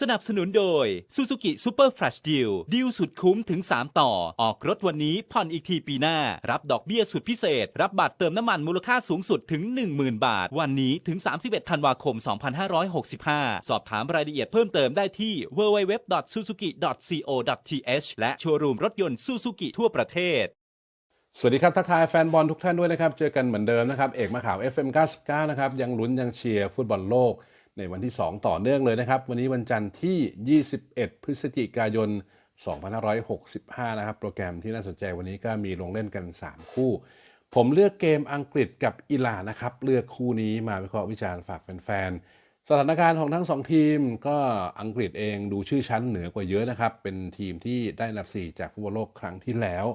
สนับสนุนโดย Suzuki Super Flash Deal ดีลสุดคุ้มถึง 3 ต่อ ออกรถวันนี้ผ่อนอีกทีปีหน้า รับดอกเบี้ยสุดพิเศษ รับบัตรเติมน้ำมันมูลค่าสูงสุดถึง 10,000 บาท วันนี้ถึง 31 ธันวาคม 2565 สอบถามรายละเอียดเพิ่มเติมได้ที่ www.suzuki.co.th และโชว์รูมรถยนต์ Suzuki ทั่วประเทศ สวัสดีครับทักทายแฟนบอลทุกท่านด้วยนะครับ เจอกันเหมือนเดิมนะครับ เอกมาข่าว FM 99 นะครับ ยังลุ้นยังเชียร์ฟุตบอลโลก ในวันที่ 2 ต่อเนื่องเลยนะครับ วันนี้วันจันทร์ที่ 21 พฤศจิกายน 2565 นะครับ โปรแกรมที่น่าสนใจวันนี้ก็มีลงเล่นกัน 3 คู่ ผมเลือกเกมอังกฤษกับอิหร่านนะครับ เลือกคู่นี้มาวิเคราะห์วิจารณ์ฝากแฟนๆ สถานการณ์ของทั้ง 2 ทีมก็อังกฤษเองดูชื่อชั้นเหนือกว่าเยอะนะครับ เป็นทีมที่ได้อันดับ 4 จากฟุตบอลโลกครั้งที่แล้ว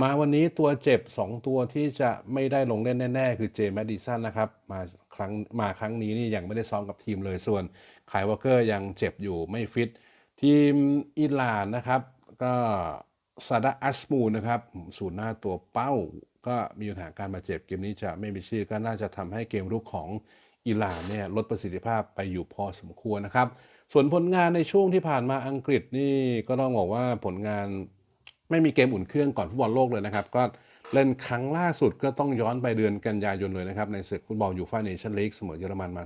มาวันนี้ตัวเจ็บ 2 ตัวที่จะไม่ได้ลงเล่นแน่ ๆ คือเจมส์แมดดิสันนะครับมา ครั้งมาครั้งนี้นี่ยังไม่ได้ซ้อมกับทีมเลยส่วนไคลวอเกอร์ยังเจ็บอยู่ไม่ฟิต ทีมอิหร่านนะครับ ก็ซาดาอัสมูนนะครับศูนย์หน้าตัวเป้า ก็มีปัญหาการบาเจ็บเกมนี้จะไม่มีชื่อก็น่าจะทำให้เกมรุกของอิหร่านเนี่ยลดประสิทธิภาพไปอยู่พอสมควรนะครับ ส่วนผลงานในช่วงที่ผ่านมาอังกฤษนี่ก็ต้องบอกว่าผลงานไม่มีเกมอุ่นเครื่องก่อนฟุตบอลโลกเลยนะครับ ก็ เล่นครั้งล่าสุดก็ต้องย้อนไปเดือนกันยายนเลยนะครับ ในศึกฟุตบอลยูฟ่าเนชั่นลีกเสมอเยอรมันมา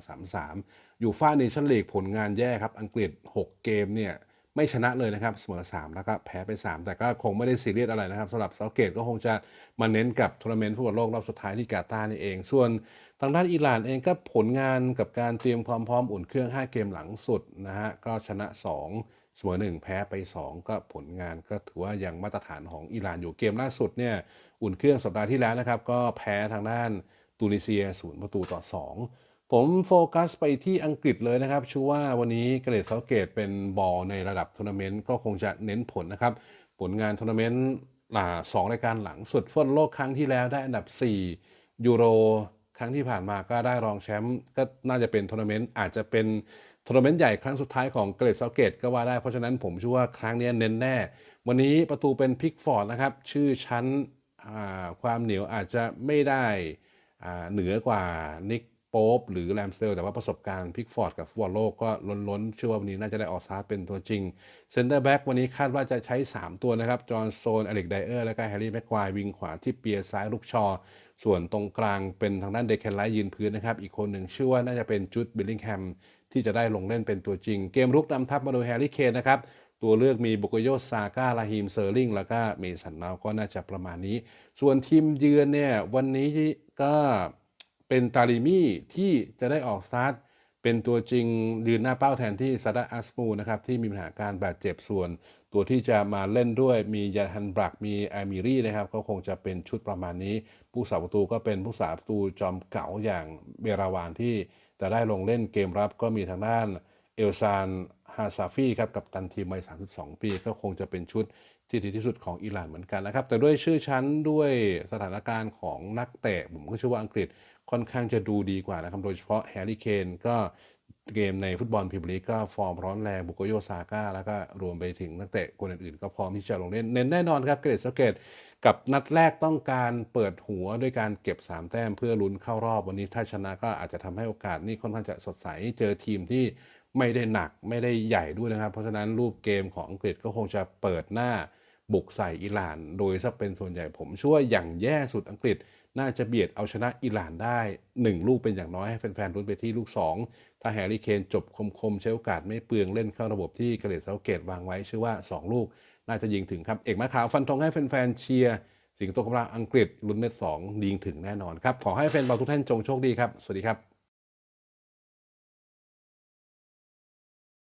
3-3ยูฟ่าเนชั่นลีกผลงานแย่ครับ อังกฤษ 6 เกมเนี่ยไม่ชนะเลยนะครับเสมอ 3 แล้วก็แพ้ไป 3 แต่ก็คงไม่ได้ซีเรียสอะไรนะครับสำหรับเซาเกตก็คงจะมาเน้นกับทัวร์นาเมนต์ฟุตบอลโลกรอบสุดท้ายที่กาตาร์นี่เอง ส่วนทางด้านอิหร่านเองก็ผลงานกับการเตรียมความพร้อมอุ่นเครื่อง 5 เกมหลังสุดนะฮะก็ชนะ 2 เสมอหนึ่งแพ้ไป 2 ก็ผลงานก็ถือว่ายังมาตรฐานของอิหร่านอยู่เกมล่าสุดเนี่ยอุ่นเครื่องสัปดาห์ที่แล้วนะครับ ก็แพ้ทางด้านตูนิเซียศูนย์ประตูต่อ 2 ผมโฟกัสไปที่อังกฤษเลยนะครับชูว่าวันนี้เกรดเซาเกตเป็นบอลในระดับทัวร์นาเมนต์ก็คงจะเน้นผลนะครับ ผลงานทัวร์นาเมนต์สองรายการหลังสุดฟุตโลกครั้งที่แล้วได้อันดับ 4 ยูโร รั้งที่ผ่านมาก็ได้รองแชมป์ก็น่าจะเป็นทัวร์นาเมนต์อาจจะเป็นทัวร์นาเมนต์ใหญ่ครั้งสุดท้ายของเกรดเซาเกตก็ว่าได้เพราะฉะนั้นผมเชื่อว่าครั้งนี้เน้นแน่ วันนี้ประตูเป็นพิกฟอร์ดนะครับ ชื่อชั้นความเหนียวอาจจะไม่ได้เหนือกว่านิก โป๊ปหรือแรมสเตลแต่ว่าประสบการณ์พิกฟอร์ดกับฟุตบอลโลกก็ล้นๆ เชื่อว่าวันนี้น่าจะได้ออกซาร์เป็นตัวจริงเซนเตอร์แบ็กวันนี้คาดว่าจะใช้ 3 ตัวนะครับ จอห์นโซนอเล็กไดเออร์ และก็แฮร์รี่แม็กควายวิงขวาที่เปียร์ซ้ายลูกชอ ส่วนตรงกลางเป็นทางด้านเดคแคนไลท์ยืนพื้นนะครับ อีกคนหนึ่งชื่อว่าน่าจะเป็นจุดบิลลิงแฮมที่จะได้ลงเล่นเป็นตัวจริง เกมรุกนำทัพมาโดยแฮร์รี่เคนนะครับตัวเลือกมีบุกโยซาก้าลาฮิมเซอร์ลิงแล้วก็เมสันเมาก็น่าจะประมาณนี้ ส่วนทีมเยือนเนี่ยวันนี้ก็ เป็นตาลิมี่ที่จะได้ออกสตาร์ทเป็นตัวจริงยืนหน้าเป้าแทนที่ซาดาอัสมูนะครับที่มีปัญหาการบาดเจ็บส่วน ตัวที่จะมาเล่นด้วยมียาฮันบรักมีอามิรี่นะครับก็คงจะเป็นชุดประมาณนี้ ผู้สาประตูก็เป็นผู้สาประตูจอมเก๋าอย่างเบราวานที่จะได้ลงเล่นเกมรับก็มีทางด้านเอลซาน ฮาซาฟีครับกับตันทีมวัย 32 ปี ก็คงจะเป็นชุดที่ดีที่สุดของอิหร่านเหมือนกันนะครับ แต่ด้วยชื่อชั้นด้วยสถานการณ์ของนักเตะผมก็เชื่อว่าอังกฤษค่อนข้างจะดูดีกว่านะครับ โดยเฉพาะแฮร์รี่เคนก็เกมในฟุตบอลพรีเมียร์ลีกก็ฟอร์มร้อนแรงบุโกโยซาก้าแล้วก็รวมไปถึงนักเตะคนอื่นๆ ก็พร้อมที่จะลงเล่น เน้นแน่นอนครับเกรดสเกตกับนัดแรกต้องการเปิดหัวด้วยการเก็บ 3 แต้มเพื่อลุ้นเข้ารอบวันนี้ถ้าชนะก็อาจจะทำให้โอกาสนี่ค่อนข้างจะสดใสเจอทีมที่ ไม่ได้หนักไม่ได้ใหญ่ด้วยนะครับ เพราะฉะนั้นรูปเกมของอังกฤษก็คงจะเปิดหน้าบุกใส่อิหร่าน โดยซะเป็นส่วนใหญ่ผมช่วยอย่างแย่สุดอังกฤษ น่าจะเบียดเอาชนะอิหร่านได้ 1 ลูกเป็นอย่างน้อยให้แฟนๆรุ้นไปที่ลูก 2 ถ้าแฮร์รี่เคนจบคมๆใช้โอกาสไม่เปลืองเล่นเข้าระบบที่เกรดเซาเกตวางไว้ชื่อว่า 2 ลูก น่าจะยิงถึงครับ เอกมาขาวฟันธงให้แฟนๆเชียร์สิงโตกำลังอังกฤษลุ้นเม็ดสองยิงถึงแน่นอนครับขอให้แฟนบอลทุกท่านจงโชคดีครับสวัสดีครับ